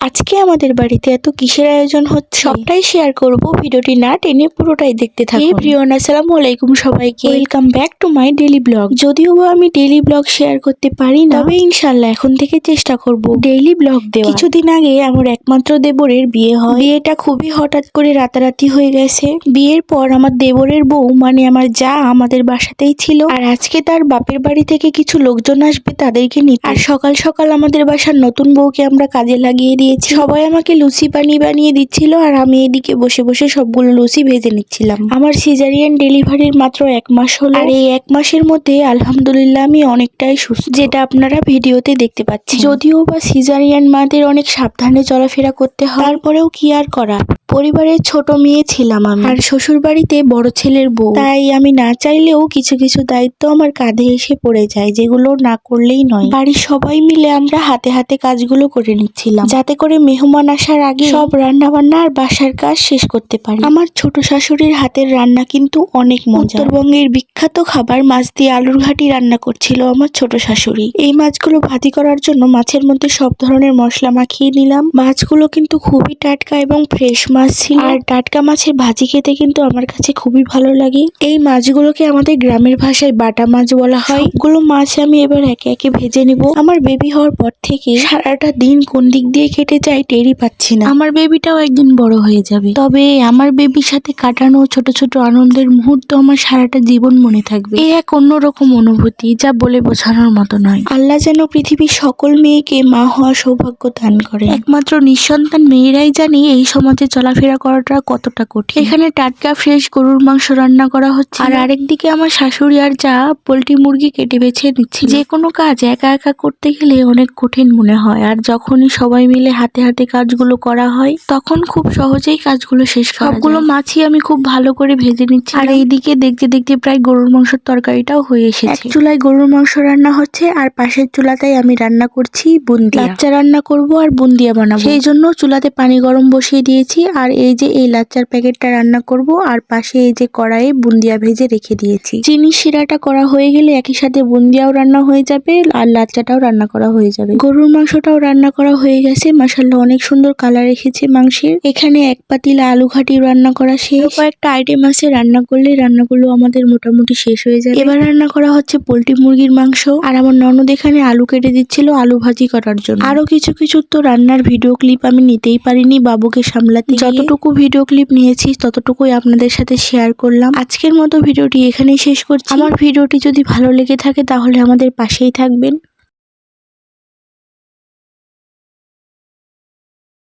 আজকে আমাদের বাড়িতে এত কিসের আয়োজন হচ্ছে? সবটাই শেয়ার করব ভিডিওটি না টেনে পুরোটাই দেখতে থাকি প্রিয়ন আসসালামু আলাইকুম সবাইকে। Welcome back to my daily blog যদিও বা আমি ডেইলি ব্লগ শেয়ার করতে পারি না তবে ইনশাল্লাহ এখন থেকে চেষ্টা করব ডেইলি ব্লগ দেওয়া কিছুদিন আগে আমার একমাত্র দেবরের বিয়ে হয়। বিয়েটা খুবই হঠাৎ করে রাতারাতি হয়ে গেছে। বিয়ের পর আমার দেবরের বউ মানে আমার যা আমাদের বাসাতেই ছিল। আর আজকে তার বাপের বাড়ি থেকে কিছু লোকজন আসবে তাদেরকে নিতে। আর সকাল সকাল আমাদের বাসার নতুন বউকে আমরা কাজে লাগিয়ে দিয়েছি। সবাই আমাকে লুচি পানি বানিয়ে দিচ্ছিল আর আমি এদিকে বসে বসে সবগুলো লুচি ভেজে নিচ্ছিলাম। আমার সিজারিয়ান ডেলিভারির মাত্র এক মাস হলো। আর এই এক মাসের মধ্যে আলহামদুলিল্লাহ আমি অনেকটাই সুস্থ, যেটা আপনারা ভিডিওতে দেখতে পাচ্ছেন। যদিও বা সিজারিয়ান মাদের অনেক সাবধানে চলাফেরা করতে হয়, তারপরেও কি আর করা? পরিবারের ছোট মেয়ে ছিলাম আমি। আর শ্বশুর বাড়িতে বড় ছেলের বউ। তাই আমি না চাইলেও কিছু কিছু দায়িত্ব আমার কাঁধে এসে পড়ে যায়, যেগুলো না করলেই নয়। বাড়ির সবাই মিলে আমরা হাতে হাতে কাজগুলো করে নিচ্ছিলাম, যাতে করে মেহমান আসার আগে সব রান্না বান্না আর বাসার কাজ শেষ করতে পারি। আমার ছোট শাশুড়ির হাতের রান্না কিন্তু অনেক মজা উত্তরবঙ্গের বিখ্যাত খাবার মাছ দিয়ে আলুর ঘাটি রান্না করছিল আমার ছোট শাশুড়ি। এই মাছগুলো ভাজি করার জন্য মাছের মধ্যে সব ধরনের মশলা মাখিয়ে নিলাম। মাছগুলো কিন্তু খুবই টাটকা এবং ফ্রেশ মাছ ছিল। আর টাটকা মাছের ভাজি খেতে কিন্তু আমার কাছে খুবই ভালো লাগে। এই মাছগুলোকে আমাদের গ্রামের ভাষায় বাটা মাছ বলা হয়। সবগুলো মাছ আমি এবার একে একে ভেজে নিব। আমার বেবি হওয়ার পর থেকে সারাটা দিন কোন দিক দিয়ে কেটে যায় টেরই পাচ্ছি না। আমার বেবিটাও একদিন বড় হয়ে যাবে। তবে আমার বেবির সাথে কাটানো ছোট ছোট আনন্দের মুহূর্ত আমার সারাটা জীবন মনে থাকবে। এ এক অন্যরকম অনুভূতি যা বলে বোঝানোর মতো নয়। আল্লাহ যেন পৃথিবীর সকল মেয়েকে মা হওয়া সৌভাগ্য দান করে। একমাত্র নিঃসন্তান মেয়েরাই জানি এই সমাজে চলাফেরা করাটা কতটা কঠিন। এখানে টাটকা ফ্রেশ গরুর মাংস রান্না করা হচ্ছে। আর আরেকদিকে আমার শাশুড়ি আর যা পোলট্রি মুরগি কেটে বেছে নিচ্ছে যে কোনো কাজ একা একা করতে গেলে অনেক কঠিন মনে হয়। আর যখনই সবাই মিলে হাতে হাতে কাজগুলো করা হয় তখন খুব সহজেই কাজগুলো শেষ করা সবগুলো মাছই আমি খুব ভালো করে ভেজে নিচ্ছি আর এইদিকে দেখতে দেখতে প্রায় গরুর মাংসের তরকারিটাও হয়ে এসেছে। এক চুলায় গরুর মাংস রান্না হচ্ছে আর পাশের চুলাতেই আমি রান্না করছি বুন্দিয়া। লাচ্চা রান্না করব আর বুন্দিয়া বানাবো। সেই জন্য চুলাতে পানি গরম বসিয়ে দিয়েছি আর এই যে এই লাচ্চার প্যাকেটটা রান্না করব আর পাশে এই যে কড়াইয়ে বুন্দিয়া ভেজে রেখে দিয়েছি। চিনি শিরাটা করা হয়ে গেলে একই সাথে বুন্দিয়াও রান্না হয়ে যাবে আর লাচ্চাটাও রান্না করা হয়ে যাবে। গরুর মাংসটাও রান্না করা হয়ে গেছে মাসাল্লাহ অনেক সুন্দর কালার এসেছে মাংসের। এখানে এক পাতিলা আলু ঘাটি রান্না করা শেষ। কয়েকটা আইটেম আছে, রান্না করলে রান্নাগুলো আমাদের মোটামুটি শেষ হয়ে যায় এবার রান্না করা হচ্ছে পোলট্রি মুরগির মাংস। আর আমার ননদ এখানে আলু কেটে দিচ্ছিল আলু ভাজি করার জন্য। আরও কিছু কিছু তো রান্নার ভিডিও ক্লিপ আমি নিতেই পারিনি বাবুকে সামলাতে যতটুকু ভিডিও ক্লিপ নিয়েছি, ততটুকুই আপনাদের সাথে শেয়ার করলাম। আজকের মতো ভিডিওটি এখানেই শেষ করছি। আমার ভিডিওটি যদি ভালো লেগে থাকে, তাহলে আমাদের পাশেই থাকবেন।